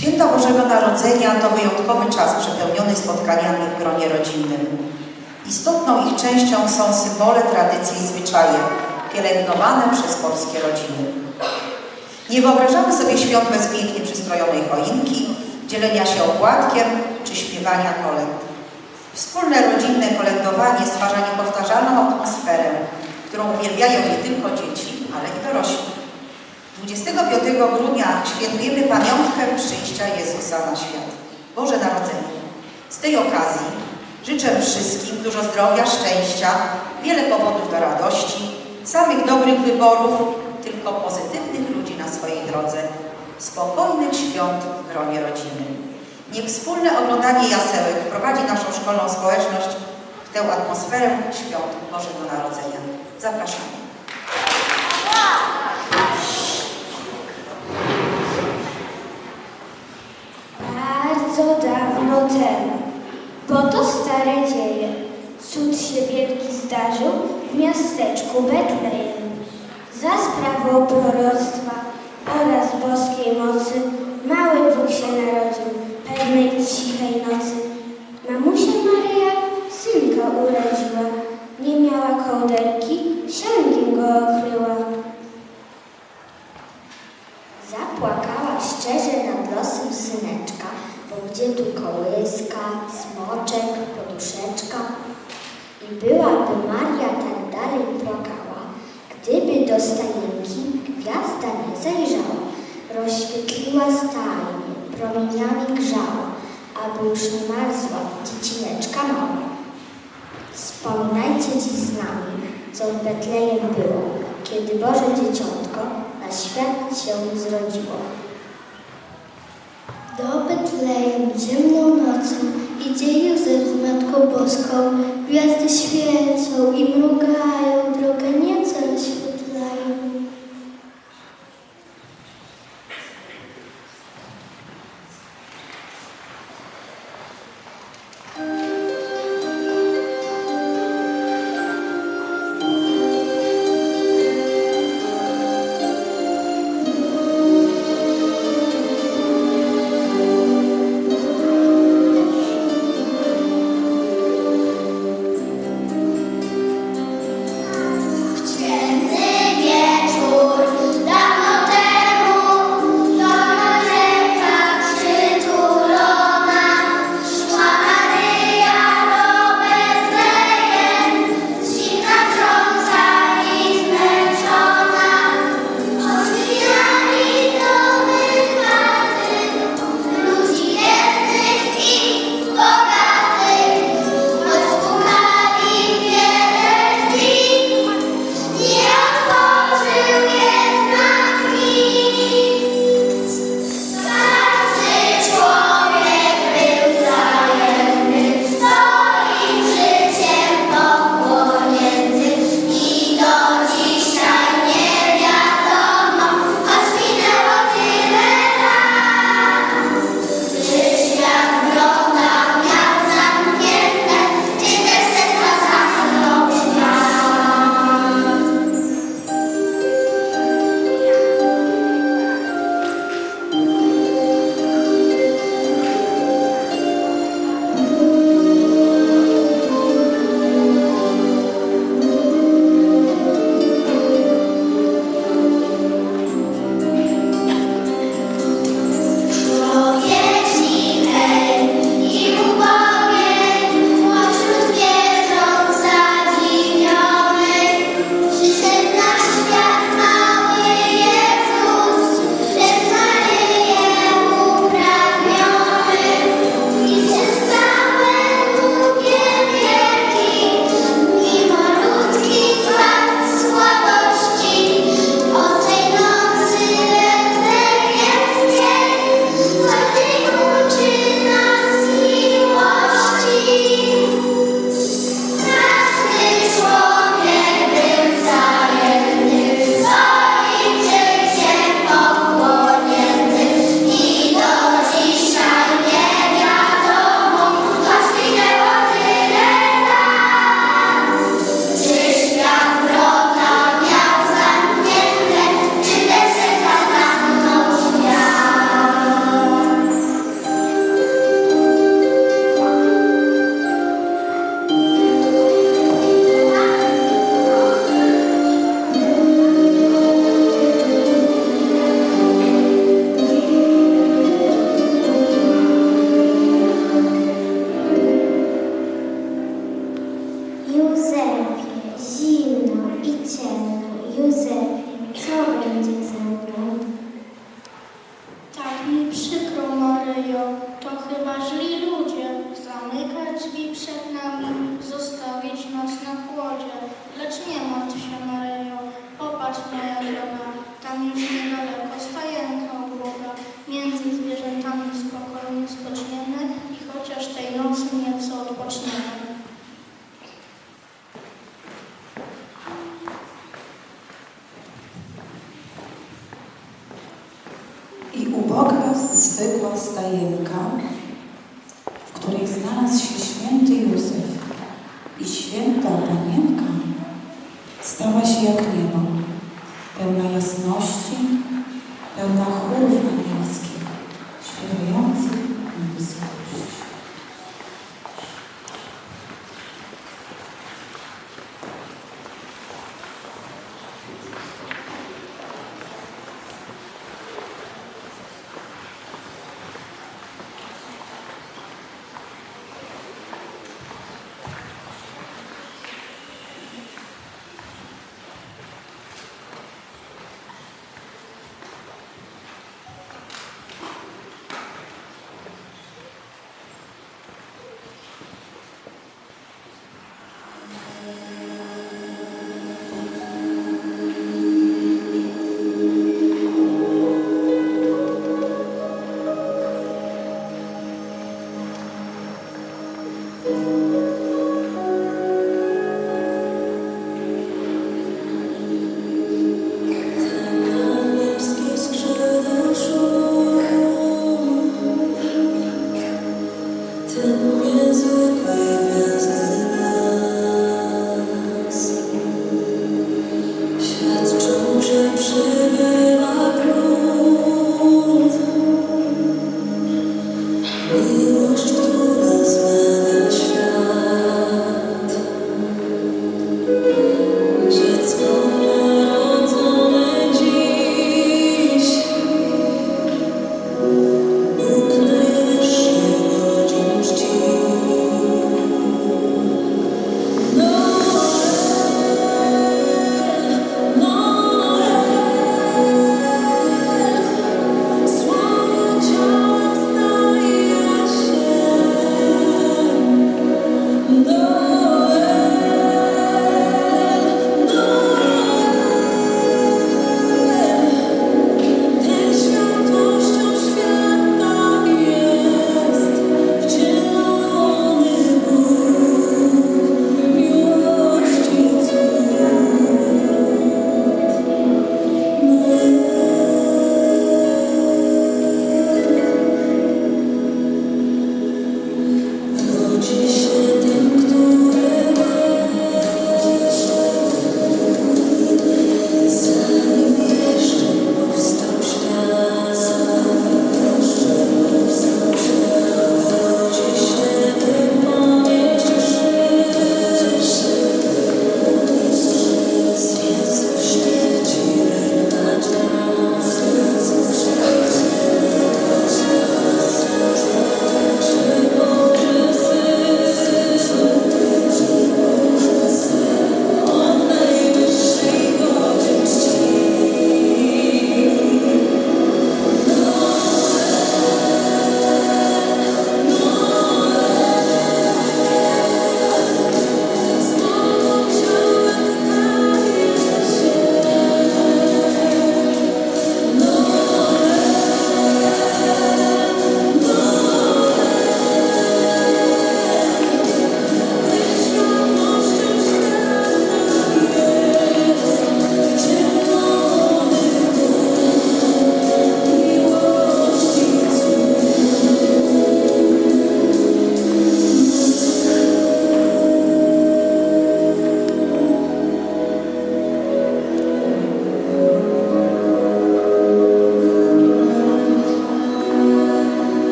Święto Bożego Narodzenia to wyjątkowy czas przepełniony spotkaniami w gronie rodzinnym. Istotną ich częścią są symbole, tradycje i zwyczaje pielęgnowane przez polskie rodziny. Nie wyobrażamy sobie świąt bez pięknie przystrojonej choinki, dzielenia się opłatkiem czy śpiewania kolęd. Wspólne rodzinne kolędowanie stwarza niepowtarzalną atmosferę, którą uwielbiają nie tylko dzieci, ale i dorośli. 25 grudnia świętujemy pamiątkę przyjścia Jezusa na świat, Boże Narodzenie. Z tej okazji życzę wszystkim dużo zdrowia, szczęścia, wiele powodów do radości, samych dobrych wyborów, tylko pozytywnych ludzi na swojej drodze, spokojnych świąt w gronie rodziny. Niech wspólne oglądanie jasełek wprowadzi naszą szkolną społeczność w tę atmosferę świąt Bożego Narodzenia. Zapraszamy. Stare dzieje, cud się wielki zdarzył w miasteczku Betlejem. Za sprawą proroctwa oraz boskiej mocy mały Bóg się narodził pewnej cichej stajenki gwiazda nie zajrzała, rozświetliła stajnie, promieniami grzała, aby już nie marzła dziecineczka mała. Wspominajcie dziś z nami, co w Betlejem było, kiedy Boże Dzieciątko na świat się zrodziło. Do Betlejem ciemną nocą idzie Józef z Matką Boską. Gwiazdy świecą i mrugają, come.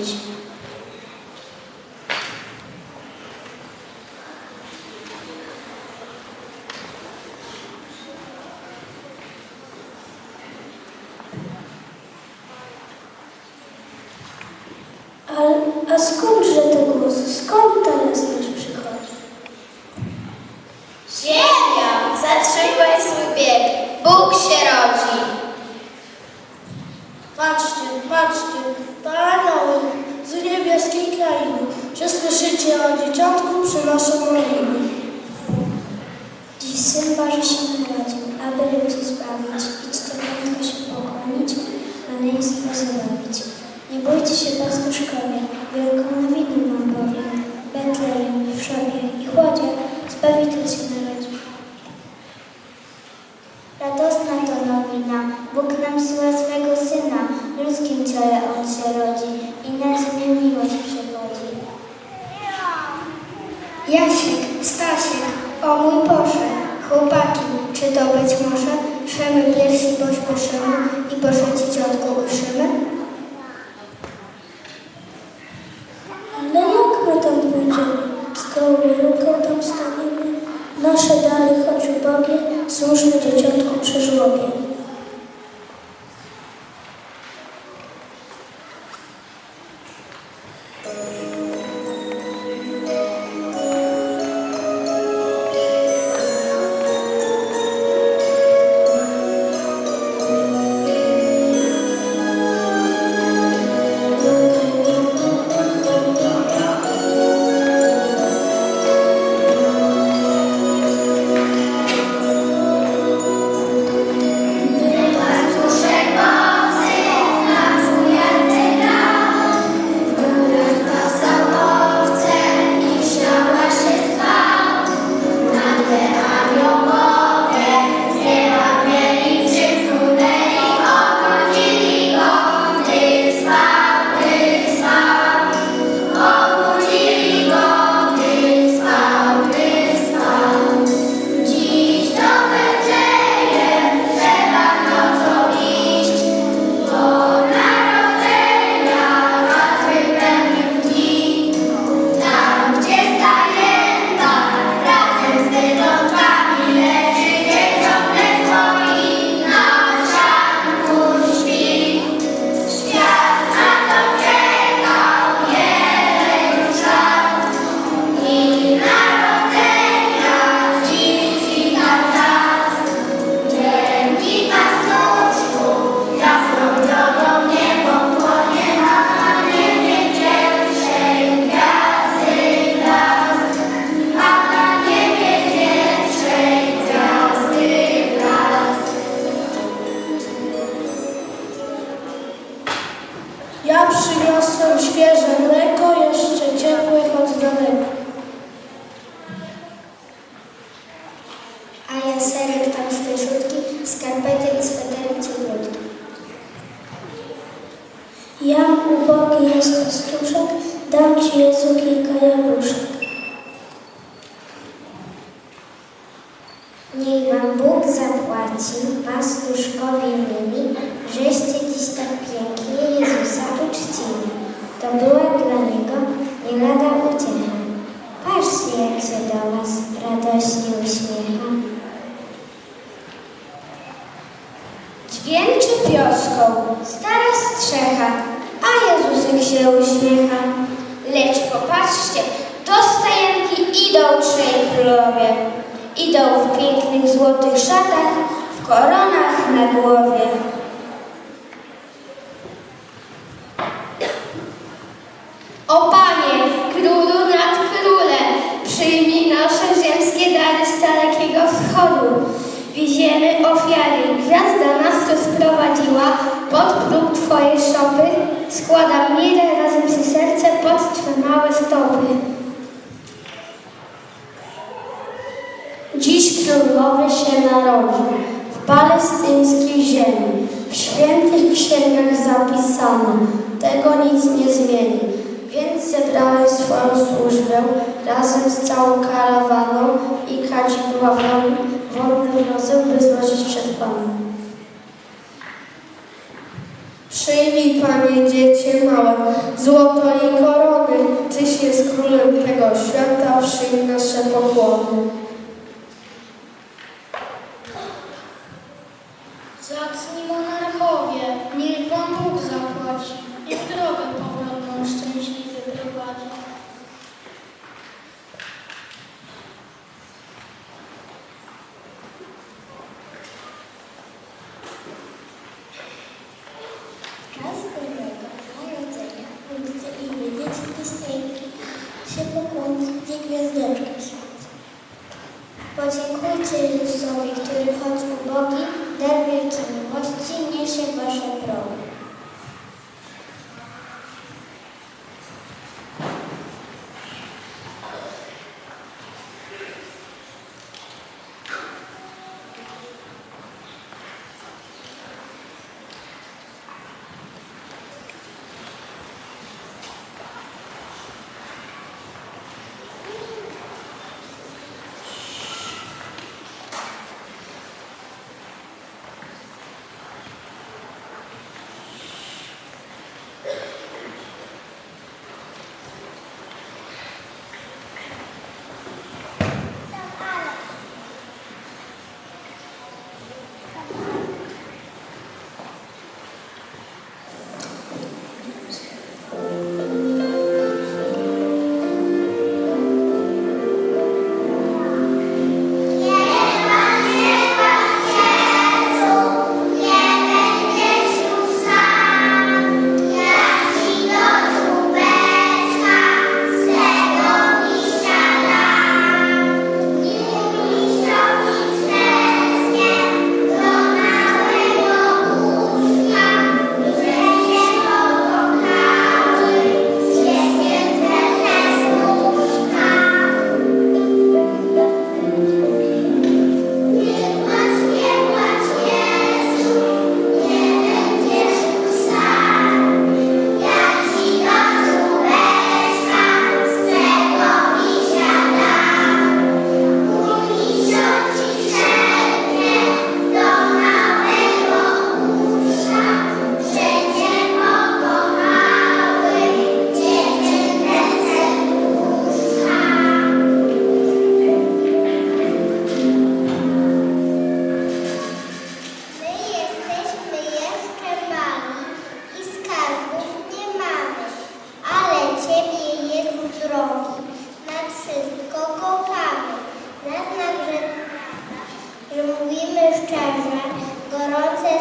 questions? radosna to nowina. Bóg nam syła swego Syna, ludzkim ciele On się rodzi i na ziemię miłość przywodzi. Jasiek, Stasiek, o mój Boże, chłopaki, czy to być może? Szemy piersi pośpieszymy i proszę Ci ciotku uszymy. Ubogi jest pastuszek, dam Ci Jezu kilka jabłuszek. Niech Wam Bóg zapłaci, pastuszkowi mili, żeście dziś tak pięknie Jezusa uczcili. To była dla Niego nie lada uciecha. Patrzcie, jak się do Was radośnie uśmiecha. Dźwięczy pioską, stara strzecha, Jezusek się uśmiecha. Lecz popatrzcie, do stajenki idą trzej królowie. Idą w pięknych złotych szatach, w koronach na głowie. O Panie, Królu nad Królem, przyjmij nasze ziemskie dary z dalekiego wschodu. Wieziemy ofiary, gwiazda nas tu sprowadziła, pod próg Twojej szopy, składam mirę razem z serce pod Twe małe stopy. Dziś królowy się narodzi w palestyńskiej ziemi, w świętych księgach zapisane. Tego nic nie zmieni. Więc zebrałem swoją służbę razem z całą karawaną i kadzidła wodnym rozem, by złożyć przed Panem. Przyjmij, Panie, dziecię małe, złoto i korony. Tyś jest królem tego świata, przyjmij nasze pokłony. Zacni monarchowie, niech Wam Bóg zapłaci,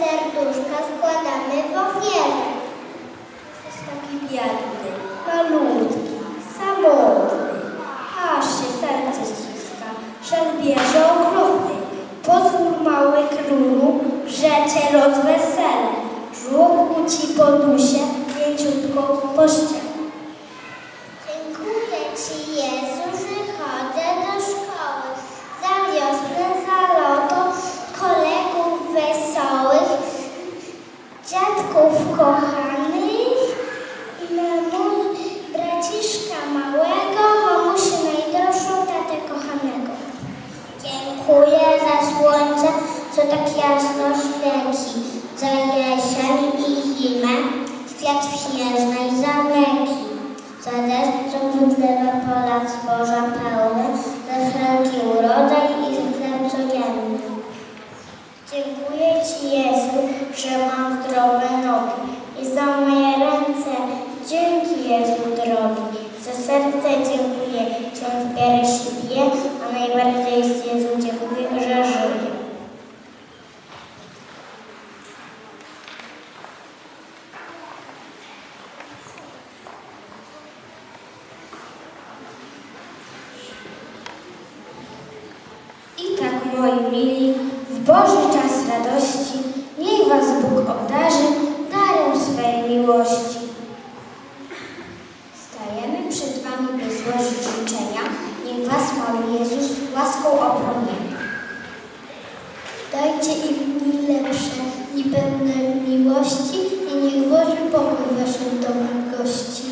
serduszka składamy w ofierze. Jesteś taki biedny, malutki, samotny, aż się serce ściska, żal bierze okrutny. Pozwól mały królu, że cię rozweselę, żłobku ci podusie, mięciutko przyjaźnej zaleki, za deszczem wydlewa pola zboża pełne, za wszelki urodzaj i chleb codzienny. Dziękuję Ci, Jezu, że mam Dajcie im dni lepsze i pełne miłości i niech Boży pokój waszych domach gości.